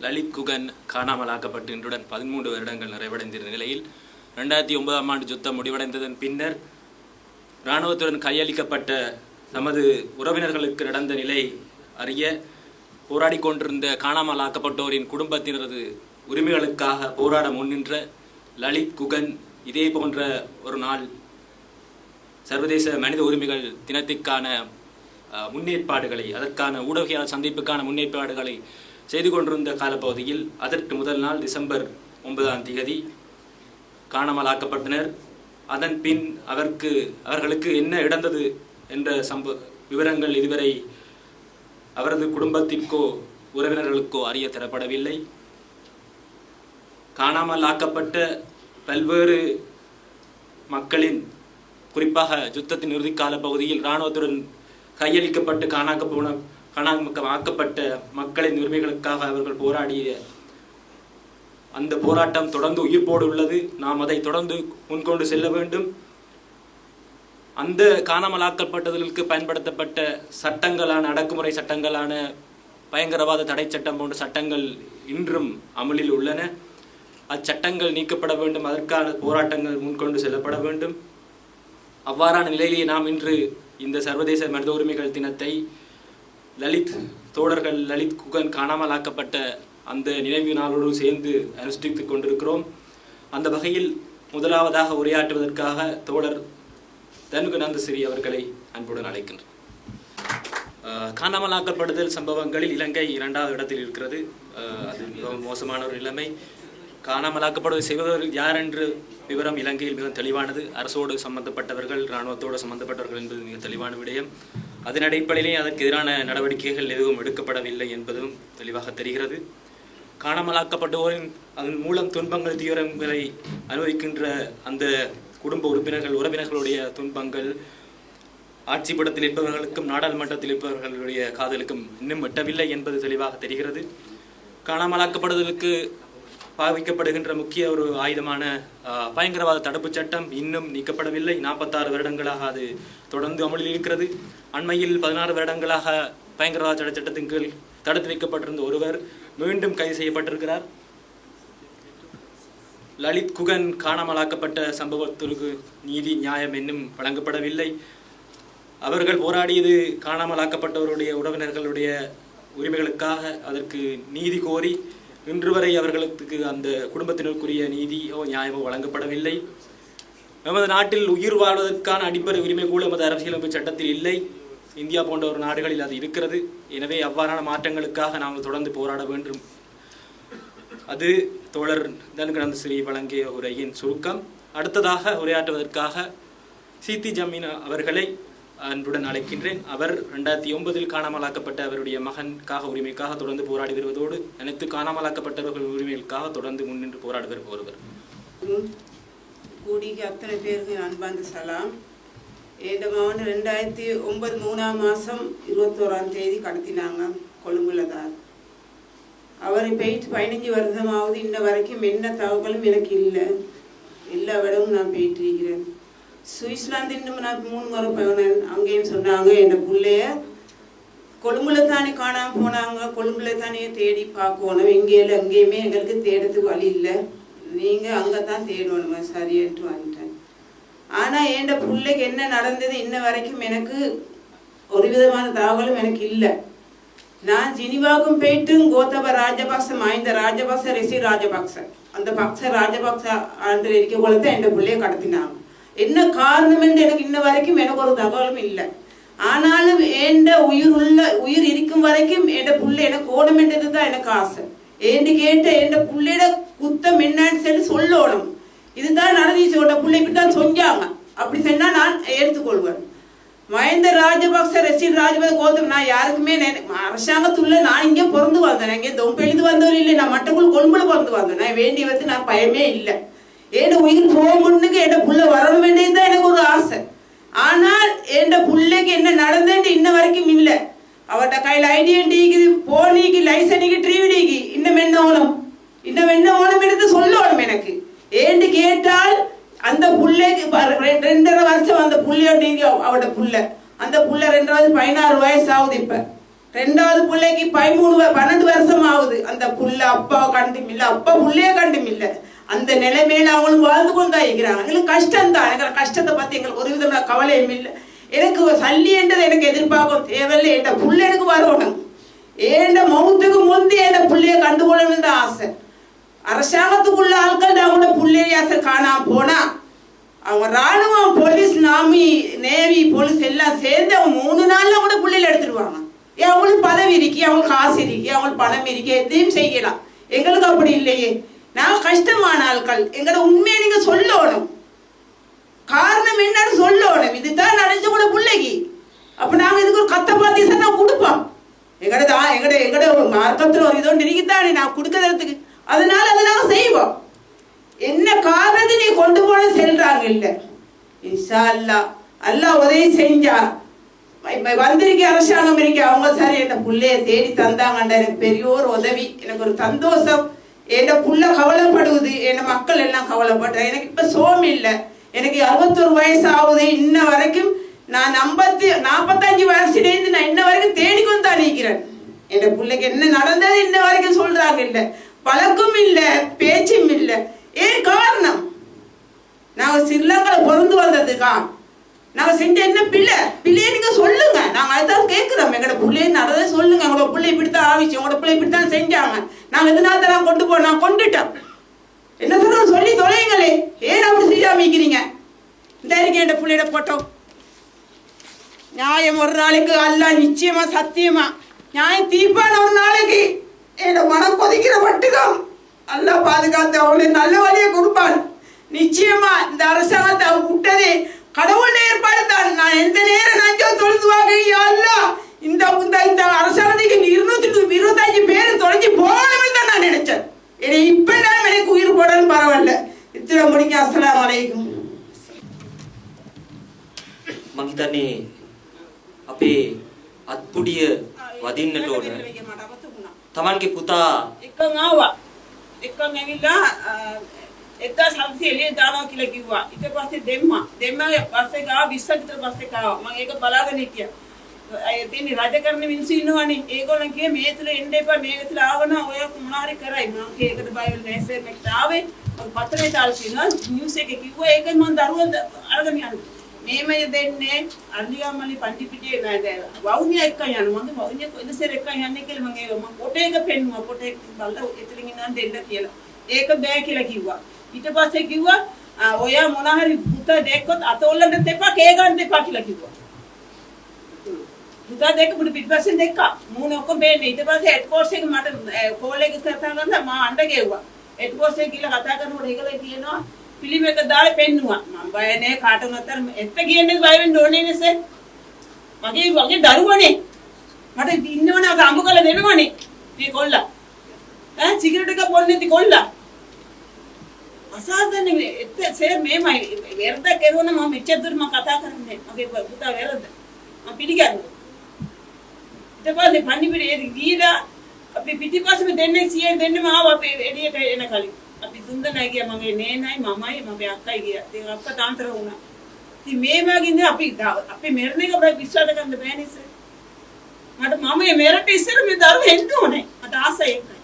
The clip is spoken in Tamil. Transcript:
லலித் குகன் காணாமலாக்கப்பட்டு இன்றுடன் பதிமூன்று வருடங்கள் நிறைவடைந்திருந்த நிலையில் ரெண்டாயிரத்தி ஒன்பதாம் ஆண்டு யுத்தம் முடிவடைந்ததன் பின்னர் இராணுவத்துடன் கையளிக்கப்பட்ட தமது உறவினர்களுக்கு நடந்த நிலை அறிய போராடி கொண்டிருந்த காணாமல் ஆக்கப்பட்டோரின் குடும்பத்தினரது உரிமைகளுக்காக போராட முன்னின்ற லலித் குகன் இதே போன்ற ஒரு நாள் சர்வதேச மனித உரிமைகள் தினத்திற்கான முன்னேற்பாடுகளை அதற்கான ஊடகவியலாளர் சந்திப்புக்கான முன்னேற்பாடுகளை செய்து கொண்டிருந்த காலப்பகுதியில் அதற்கு முதல் நாள் டிசம்பர் ஒன்பதாம் தேதி காணாமலாக்கப்பட்டனர். அதன் பின் அவருக்கு அவர்களுக்கு என்ன இடந்தது என்ற சம்ப விவரங்கள் இதுவரை அவரது குடும்பத்திற்கோ உறவினர்களுக்கோ அறிய தரப்படவில்லை காணாமல் ஆக்கப்பட்ட பல்வேறு மக்களின் குறிப்பாக யுத்தத்தின் இறுதிக்கால பகுதியில் இராணுவத்துடன் கையளிக்கப்பட்டு காணாக்க போன காணாமாக்கப்பட்ட மக்களின் உரிமைகளுக்காக அவர்கள் போராடிய அந்த போராட்டம் தொடர்ந்து உயிர்ப்போடு உள்ளது. நாம் அதை தொடர்ந்து முன்கொண்டு செல்ல வேண்டும். அந்த காணாமலாக்கப்பட்டதற்கு பயன்படுத்தப்பட்ட சட்டங்களான அடக்குமுறை சட்டங்களான பயங்கரவாத தடை சட்டம் போன்ற சட்டங்கள் இன்றும் அமலில் உள்ளன. அச்சட்டங்கள் நீக்கப்பட வேண்டும். அதற்கான போராட்டங்கள் முன்கொண்டு செல்லப்பட வேண்டும். அவ்வாறான நிலையிலேயே நாம் இன்று இந்த சர்வதேச மனித உரிமைகள் தினத்தை லலித் தோழர்கள் லலித் குகன் காணாமலாக்கப்பட்ட அந்த நினைவு நாளோடு சேர்ந்து அனுஷ்டித்துக் கொண்டிருக்கிறோம். அந்த வகையில் முதலாவதாக உரையாற்றுவதற்காக தோழர் தனுகு நந்தசிறி அவர்களை அன்புடன் அழைக்கின்றேன். காணாமலாக்கப்படுதல் சம்பவங்களில் இலங்கை இரண்டாவது இடத்தில் இருக்கிறது. அது மிகவும் மோசமான ஒரு நிலைமை. காணாமலாக்கப்படுவது செய்பவர்கள் யார் என்று விவரம் இலங்கையில் மிக தெளிவானது. அரசோடு சம்பந்தப்பட்டவர்கள் இராணுவத்தோடு சம்பந்தப்பட்டவர்கள் என்பது மிக தெளிவான விடயம். அதன் அடிப்படையிலே அதற்கு எதிரான நடவடிக்கைகள் எதுவும் எடுக்கப்படவில்லை என்பதும் தெளிவாக தெரிகிறது. காணாமலாக்கப்பட்டோரின் அதன் மூலம் துன்பங்கள் தீவிரங்களை அனுபவிக்கின்ற அந்த குடும்ப உறுப்பினர்கள் உறவினர்களுடைய துன்பங்கள் ஆட்சி படத்தில் இருப்பவர்களுக்கும் நாடாளுமன்றத்தில் இருப்பவர்களுடைய காதலுக்கும் இன்னும் எட்டவில்லை என்பது தெளிவாக தெரிகிறது. காணாமலாக்கப்படுதலுக்கு பாவிக்கப்படுகின்ற முக்கிய ஒரு ஆயுதமான பயங்கரவாத தடுப்புச் சட்டம் இன்னும் நீக்கப்படவில்லை. நாற்பத்தாறு வருடங்களாக அது தொடர்ந்து அமலில் இருக்கிறது. அண்மையில் பதினாறு வருடங்களாக பயங்கரவாத தடை சட்டத்தின் கீழ் தடுத்து வைக்கப்பட்டிருந்த ஒருவர் மீண்டும் கைது செய்யப்பட்டிருக்கிறார். லலித் குகன் காணாமலாக்கப்பட்ட சம்பவத்திற்கு நீதி நியாயம் இன்னும் வழங்கப்படவில்லை. அவர்கள் போராடியது காணாமலாக்கப்பட்டவருடைய உறவினர்களுடைய உரிமைகளுக்காக அதற்கு நீதி கோரி இன்று வரை அவர்களுக்கு அந்த குடும்பத்தினருக்குரிய நீதியோ நியாயமோ வழங்கப்படவில்லை. நமது நாட்டில் உயிர் வாழ்வதற்கான அடிப்படை உரிமை கூட நமது அரசியலமைப்பு சட்டத்தில் இல்லை. இந்தியா போன்ற ஒரு நாடுகளில் அது இருக்கிறது. எனவே அவ்வாறான மாற்றங்களுக்காக நாங்கள் தொடர்ந்து போராட வேண்டும். அது தோழர் தனுகநந்த ஸ்ரீ வழங்கிய உரையின் சுருக்கம். அடுத்ததாக உரையாற்றுவதற்காக சீத்தி ஜமீன் அவர்களை அன்புடன் அழைக்கின்றேன். அவர் ரெண்டாயிரத்தி ஒன்பதில் காணாமலாக்கப்பட்ட அவருடைய மகனுக்காக உரிமைக்காக தொடர்ந்து போராடி வருவதோடு அனைத்து காணாமலாக்கப்பட்டவர்கள் உரிமைகளுக்காக தொடர்ந்து முன்னின்று போராடுவர் ஒருவர். ம். கூடிக்கு அத்தனை பேருக்கு என் அன்பார்ந்த சலாம். என் மகன் ரெண்டாயிரத்தி ஒன்பது மூணாம் மாதம் இருபத்தோராம் தேதி கடத்தினாங்க கொழும்புல தான் அவரை போயிட்டு பதினஞ்சு வருஷமாவது இன்ன வரைக்கும் என்ன தகவலும் எனக்கு இல்லை. எல்லா விடமும் நான் போயிட்டு இருக்கிறேன் சுவிட்சர்லாந்து நான் மூணு முறை போனேன். அங்கேயும் சொன்னாங்க என் பிள்ளைய கொழும்புல தானே காணாமல் போனாங்க கொழும்புல தானே தேடி பார்க்கணும். எங்கேயும் எங்கேயுமே எங்களுக்கு தேடுறதுக்கு வழி இல்லை. நீங்கள் அங்கே தான் தேடணுமா சரியாட்டு வந்துட்டேன். ஆனால் என் பிள்ளைக்கு என்ன நடந்தது இன்ன வரைக்கும் எனக்கு ஒரு விதமான தகவலும் எனக்கு இல்லை. நான் ஜினிவாவுக்கும் போயிட்டு கோத்தப ராஜபக்ச மாய்ந்த ராஜபக்ச ரிஷி ராஜபக்ச அந்த பக்ச ராஜபக்ச ஆண்டு இருக்க போல தான் என் பிள்ளைய கடத்தினாங்க. என்ன காரணம் என்று எனக்கு இன்ன வரைக்கும் எனக்கு ஒரு தகவலும் இல்லை. ஆனாலும் எந்த உயிர் உள்ள உயிர் இருக்கும் வரைக்கும் என் பிள்ளை எனக்கு ஓடமென்றது தான் எனக்கு ஆசை. ஏன்னு கேட்ட என் புள்ளையிட குத்தம் என்னன்னு சொல்லி சொல்லணும். இதுதான் நடந்துச்சு உன்னோட பிள்ளை இப்படி தான் சொன்னாங்க. அப்படி சொன்னா நான் ஏற்றுக்கொள்வேன். மஹிந்த ராஜபக்ச ரஷீத் ராஜபக்ச கோத்தம் நான் யாருக்குமே அரசாங்கத்துள்ள நான் இங்கே பிறந்து வந்தேன். இங்கே தொம்பெழுந்து வந்தவர் இல்லை நான் மட்டக்குள் கொழும்புல பிறந்து வந்தேன். நான் வேண்டி வந்து நான் பயமே இல்லை. ஏன் உயிர் போகும்னுக்கு என் புள்ள வரணும் வேண்டியது தான் எனக்கு ஒரு ஆசை. ஆனால் என் பிள்ளைக்கு என்ன நடந்தேன்ட்டு இன்ன வரைக்கும் இல்லை. அவட்ட கையில் ஐடியன் டீக்கு போனிக்கு லைசனிக்கு ட்ரீவிடிக்கு இன்னும் என்ன ஓணம்? இன்னும் என்ன ஓணம் எடுத்து சொல்லணும் எனக்கு? ஏன்னு கேட்டால் அந்த புள்ளைக்கு ரெண்டரை வருஷம் அந்த புள்ளையோட அவட புள்ள. அந்த புள்ள ரெண்டாவது பதினாறு வயசு ஆகுது இப்ப. ரெண்டாவது பிள்ளைக்கு பதிமூணு பன்னெண்டு வருஷம் ஆகுது அந்த புள்ள அப்பா கண்டும் இல்லை அப்பா புள்ளையே கண்டும் இல்லை அந்த நிலைமையில அவங்களும் வாழ்ந்து கொண்டா இருக்கிறாங்க. எங்களுக்கு கஷ்டம் தான் எங்களை கஷ்டத்தை பத்தி எங்களுக்கு ஒரு விதமான கவலையும் இல்லை. எனக்கு சல்லின்றது எனக்கு எதிர்பார்க்கும் தேவையில்லை. என் புள்ள எனக்கு வரணும். ஏண்ட மௌத்துக்கு முந்தி என் கொள்ளணுன்னு தான் ஆசை. அரசாங்கத்துக்குள்ள ஆட்கள் நான் கூட ஆசை காணாம போனா அவங்க ராணுவம் போலீஸ் நாமி நேவி போலீஸ் எல்லாம் சேர்ந்து அவங்க மூணு நாள்ல கூட புள்ளையில எடுத்துடுவாங்க ஏன் அவங்களுக்கு பதவி இருக்கி அவங்களுக்கு காசு இருக்கி அவங்களுக்கு பணம் இருக்கி எதையும் செய்யலாம். எங்களுக்கு அப்படி இல்லையே. நான் கஷ்டமான ஆட்கள் எங்களோட உண்மையை நீங்க சொல்லணும். காரணம் என்னன்னு சொல்லணும். இதுதான் நடந்து கூட பிள்ளைக்கு அப்ப நாங்க இதுக்கு ஒரு கத்த பாத்தி நான் கொடுப்போம். எங்கட தான் எங்கட எங்கட மார்க்கத்துல ஒரு இதோண்டு இருக்குதானே நான் கொடுக்கறதுக்கு அதனால அதை நாங்க செய்வோம். என்ன காரணத்தை நீ கொண்டு போன செல்றாங்க இல்ல. இன்ஷா அல்லாஹ் அல்லா உதவி செஞ்சா. வந்திருக்க அரசாங்கம் இருக்கு. அவங்க சார் என்ன பிள்ளைய தேடி தந்தாங்கன்ற எனக்கு பெரிய ஒரு உதவி. எனக்கு ஒரு சந்தோஷம். என் புள்ள கவலைப்படுவது? என்ன மக்கள் எல்லாம் கவலைப்படுற எனக்கு இப்ப சோம் இல்லை. எனக்கு அறுபத்தொரு வயசு ஆகுது இன்ன வரைக்கும் நான் ஐம்பத்தி நாற்பத்தஞ்சு வயசுலேருந்து நான் இன்ன வரைக்கும் தேடிக்கும் தான் நிற்கிறேன் என் பிள்ளைக்கு என்ன நடந்தது இன்ன வரைக்கும் சொல்றாங்க இல்லை. பழக்கம் இல்லை பேச்சும் இல்லை. ஏன் காரணம்? நாங்கள் ஸ்ரீலங்கால பிறந்து வந்ததுக்கா நாங்க செஞ்ச என்ன பிள்ளை? பிள்ளைய நீங்க சொல்லுங்க. நாங்க அதான் கேட்கிறோம் எங்களோட பிள்ளைய நடந்ததை சொல்லுங்க. எங்களோட பிள்ளை இப்படித்தான் ஆவிச்சு உங்களோட பிள்ளை இப்படித்தான் செஞ்சாங்க. நாங்க எதனால தான் கொண்டு போனோம்? நான் கொண்டுட்டோம். என்ன சொல்ல சொல்லி தொலைங்களே ஏன் அப்படி செய்யாம இருக்கிறீங்க? இந்த இருக்கேன் என் பிள்ளையோட போட்டோ நியாயம் ஒரு நாளைக்கு அல்ல நிச்சயமா சத்தியமா. நியாயம் தீர்ப்பான ஒரு நாளைக்கு என்னோட மனம் கொதிக்கிற மட்டுக்கும் அல்ல பாதுகாத்து அவளுக்கு நல்ல வழியை கொடுப்பான். நிச்சயமா இந்த அரசாங்கத்தை அவ விட்டதே. கடவுளுடைய ஏற்பாடு தான் நான் எந்த நேரம் நஞ்சோ தொழுது வாங்க அல்ல இந்த இந்த இந்த அரசாங்கத்துக்கு இருநூத்தி இருபத்தஞ்சு பேர் தொலைஞ்சு போகணும்னு தான் நான் நினைச்சேன் என்னை இப்ப நான் எனக்கு உயிர் போடணும் பரவாயில்ல இத்தனை முடிங்க அஸ்ஸலாமு அலைக்கும் මං හිතන්නේ අපේ අත්පුඩිය වදින්නට ඕන තමන්ගේ පුතා එකන් ආවා එකන් ඇවිල්ලා එදා සම්සි එළිය දානවා කියලා කිව්වා. ඊට පස්සේ දෙම්මා. දෙම්මාගේ පස්සේ ගාව 20 විතර පස්සේ කාවා මම ඒක බලාගෙන හිටියා. අය තියෙන රජ කරන මිනිස්සු ඉන්නවනේ. ඒගොල්ලන් කියේ මේ තුල එන්න එපා මේක තුල ආවනම් ඔය මොනාරි කරයි. මම ඒකට බය වෙලා නැහැ මේකට ආවේ. මම පත්‍රේ දාලා තියෙනවා. නිවුස් එකේ කිව්වා ඒකෙන් මම දරුවෝ අරගෙන යනවා මේමය දෙන්නේ අර්ලිගම්මලි පන්ති පිටියේ නේද වවුනිය එක්ක යන මම වවුනිය කොයිද සෙර එක්ක යන්නේ කියලා මම ඒ මම ෆොටෝ එක පෙන්නුවා. ෆොටෝ එක බලලා එතනින් ඉන්නවා දෙන්න කියලා. ඒක බෑ කියලා කිව්වා. ඊට පස්සේ කිව්වා "ආ, ඔයා මොන හරි පුත දැක්කොත් අත ඔල්ලන්න දෙපා කේ ගන්න දෙපා කියලා කිව්වා. පුතා දෙක මුඩ පිටිපස්සෙන් දැක්කා. මූණ ඔක්කොම බේන්නේ. ඊට පස්සේ හෙඩ් කෝස් එක මට කෝල් එක කතා කරලා මම අඬ ගෙව්වා. හෙඩ් කෝස් එක ගිහලා කතා කරනකොට ඒගොල්ලෝ කියනවා ෆිල්ම් එක දාලා පෙන්නුවා. මම බය නෑ කාට උනතර එත්ත කියන්නේ බය වෙන්න ඕනේ නේසේ මගේ වගේ දරුවනේ. මට ඉන්නවනේ අර අඹ කළ දෙනවනේ මේ කොල්ලා. ඈ සිගරට් එක බොන්නේ නැති කොල්ලා. අසාධන එත්ත සේ මේමයි වැරද්ද කෙරුවන මම මෙච්චර දුර මම කතා කරන්නේ. මගේ පුතා වැරද්ද මම පිළිගන්නවා. ඊට පස්සේ පන්නිපිට ගිහිලා අපි පිටිපස්සෙම දෙන්නේ සියයෙන් දෙන්නම ආවා අපි එළියට එන කලින්. අපි තුන්දෙනා ගියා මගේ නේනයි මමයි මගේ අක්කයි ගියා ඉතින් අක්කා තාන්තර වුණා. ඉතින් මේ වගේ ඉඳන් අපි දා- අපි මෙරණ එක බෑ විශ්වාස කරන්න බෑ නේද මට මම මේ මෙරට ඉස්සර මේ දරුවෝ එන්න ඕනේ. මට ආසයි ඒකයි.